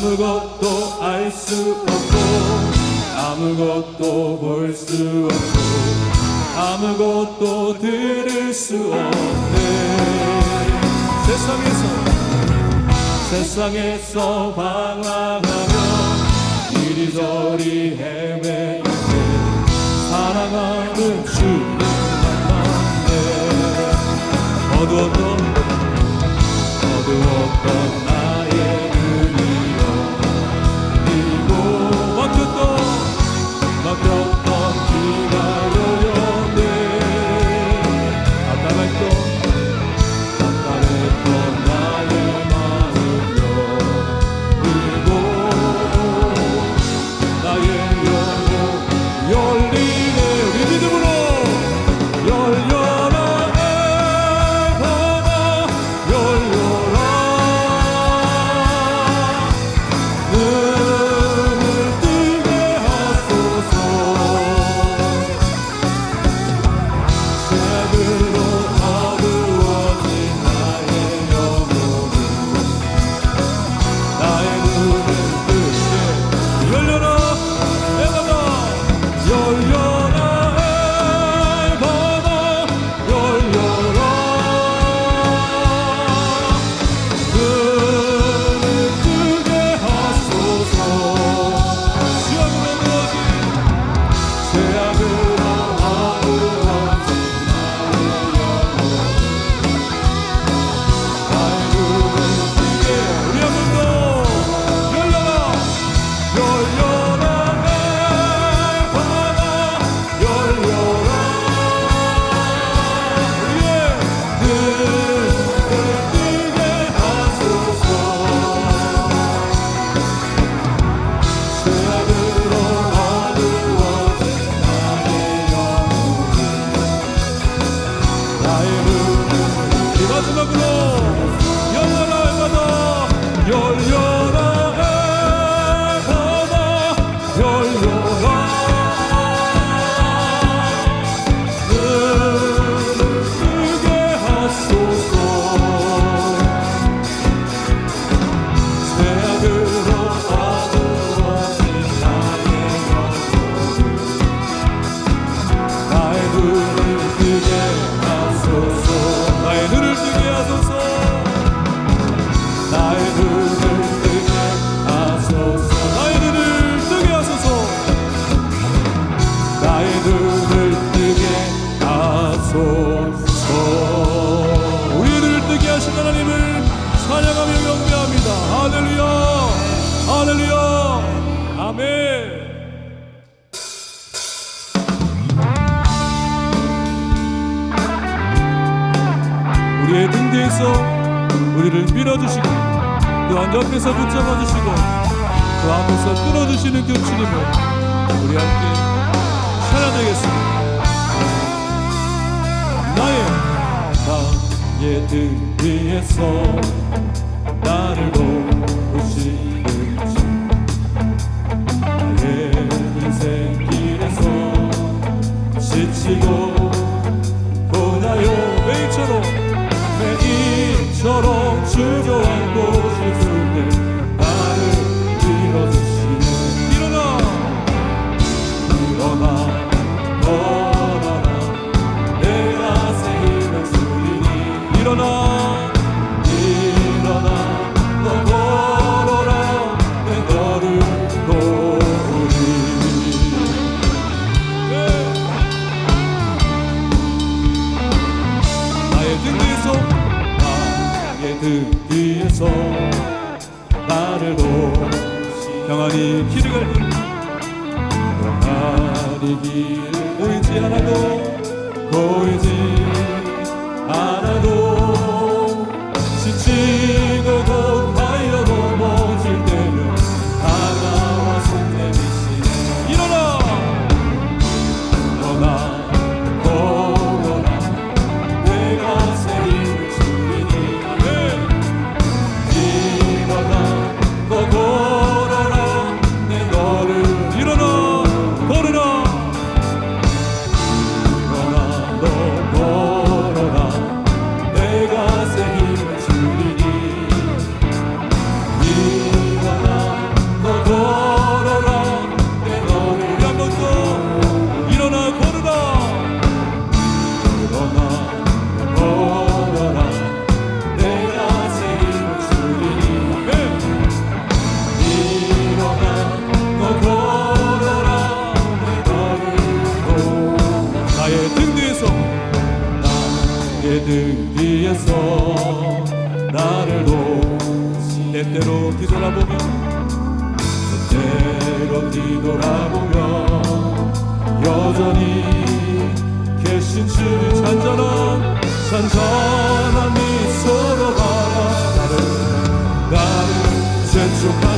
아무것도 알 수 없고 아무것도 볼 수 없고 아무것도 들을 수 없네. 세상에서 세상에서 방황하며 이리저리 헤매일 때 사랑하는 주님 만났네. 어두웠던 우리를 밀어주시고 그 또한 옆에서 붙잡아 주시고 그 앞에서 끌어주시는 그 주님을 우리 함께 찬양되겠습니다. 나의 나의 등 위에서 나를 보시는지 나의 인생길에서 지치고 보나요? 매일처럼 매일처럼. 주조 평안히 길을 갈 뿐. 평안히 길을 보이지 않아도 보이지 뒤돌아보면 그때로 뒤돌아보면 여전히 계신 주의 잔잔한 잔잔한 미소로 바라 나를 나를 재촉하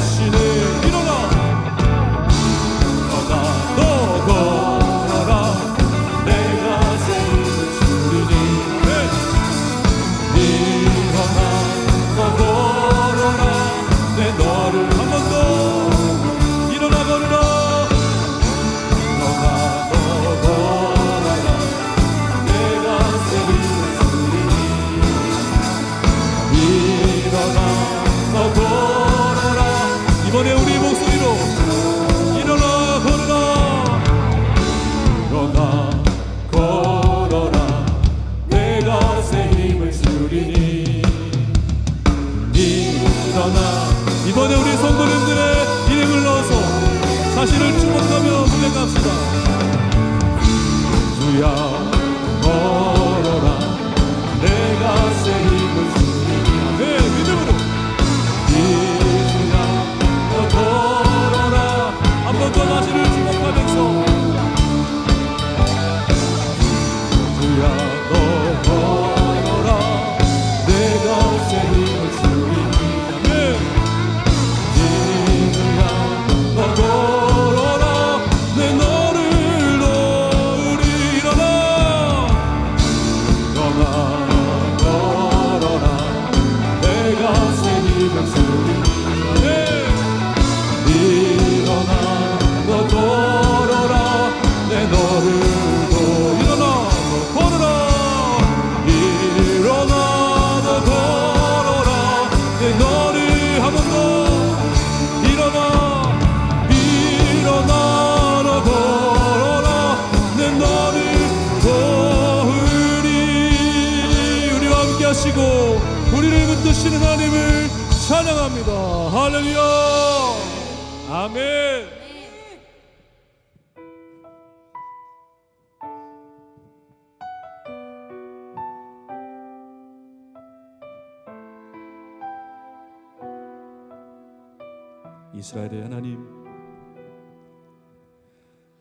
이스라엘의 하나님.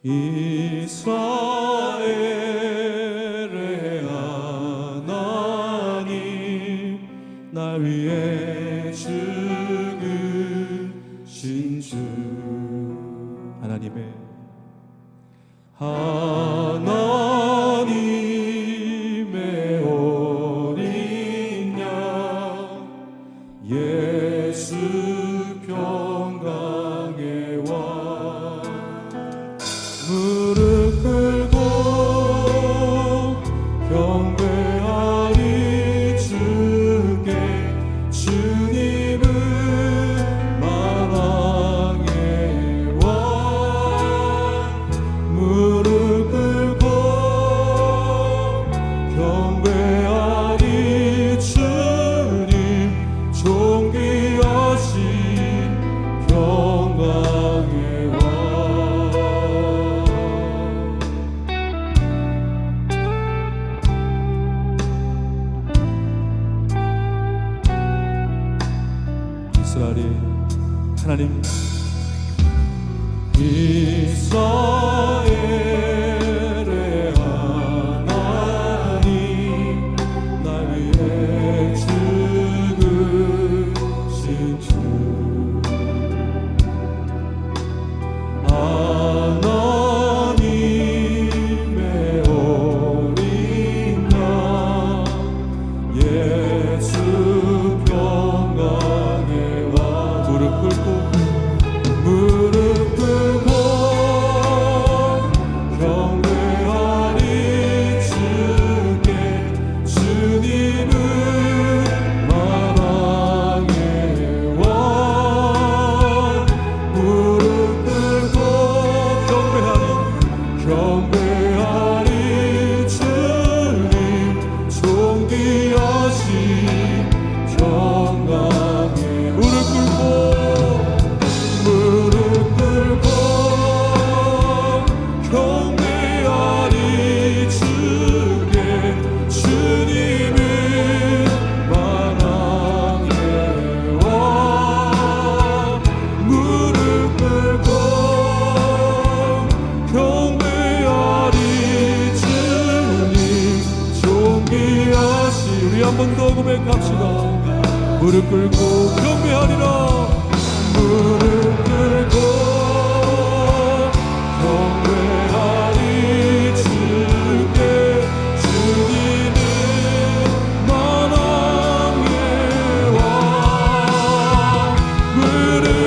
이스라엘의 하나님 나 위에 Ooh. 이스라엘이 하나님 이스라엘.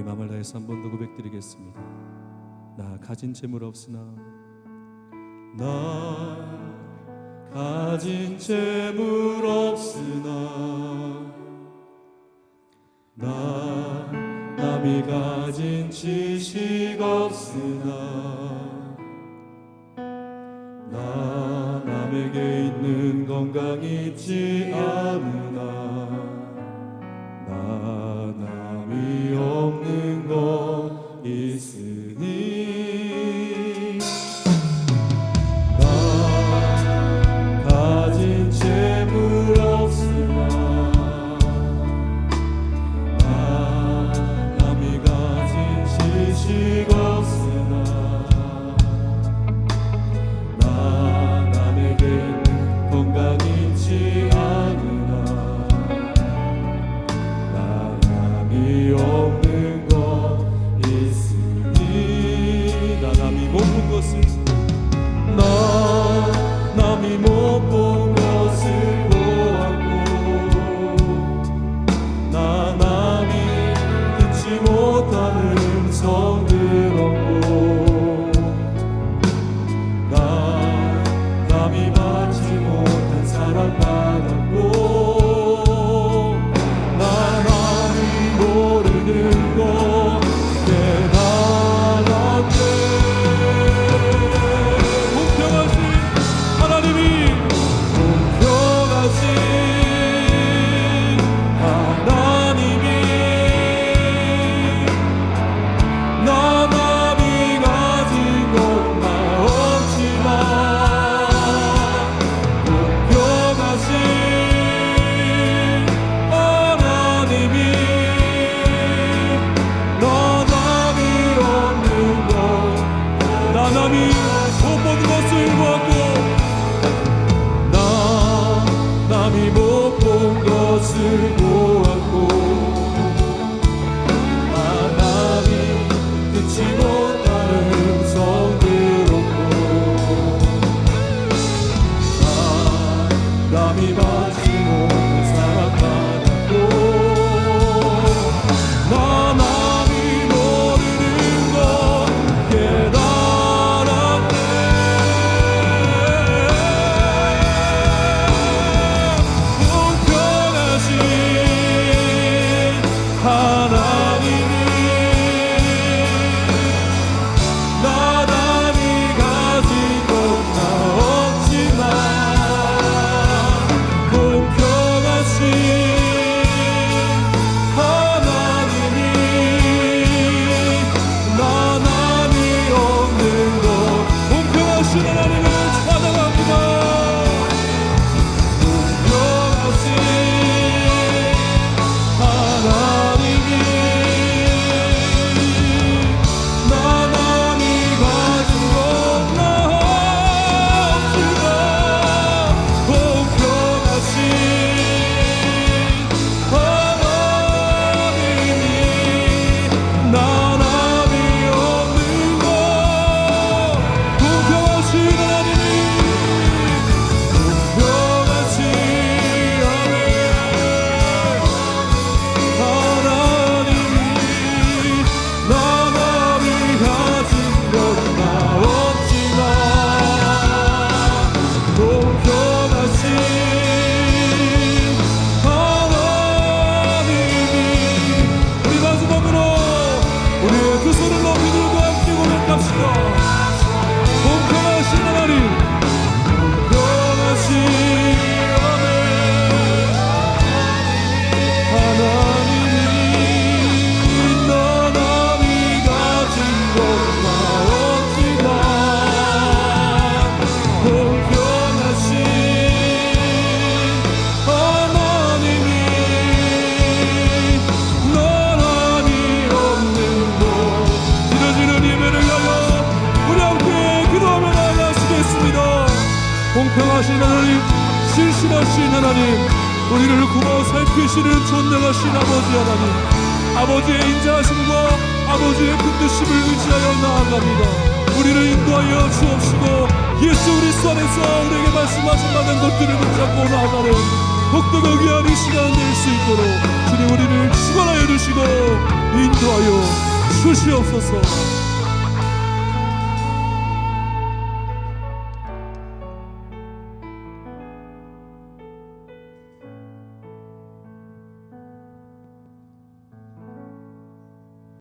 하나님 마음을 다해서 한 번 더 고백드리겠습니다. 나 가진 재물 없으나 나 가진 재물 없으나 나 남이 가진 지식 없으나 나 남에게 있는 건강 있지 않으나 e obedecer. 신실하신 하나님 우리를 구워 살피시는 존경하신 아버지 하나님 아버지의 인자하심과 아버지의 큰 뜻심을 의지하여 나아갑니다. 우리를 인도하여 주옵시고 예수 그리스도 안에서 우리에게 말씀하신 많은 것들을 붙잡고 나아가는 복되고 귀한 이 시간 될 수 있도록 주님 우리를 축원하여 주시고 인도하여 주시옵소서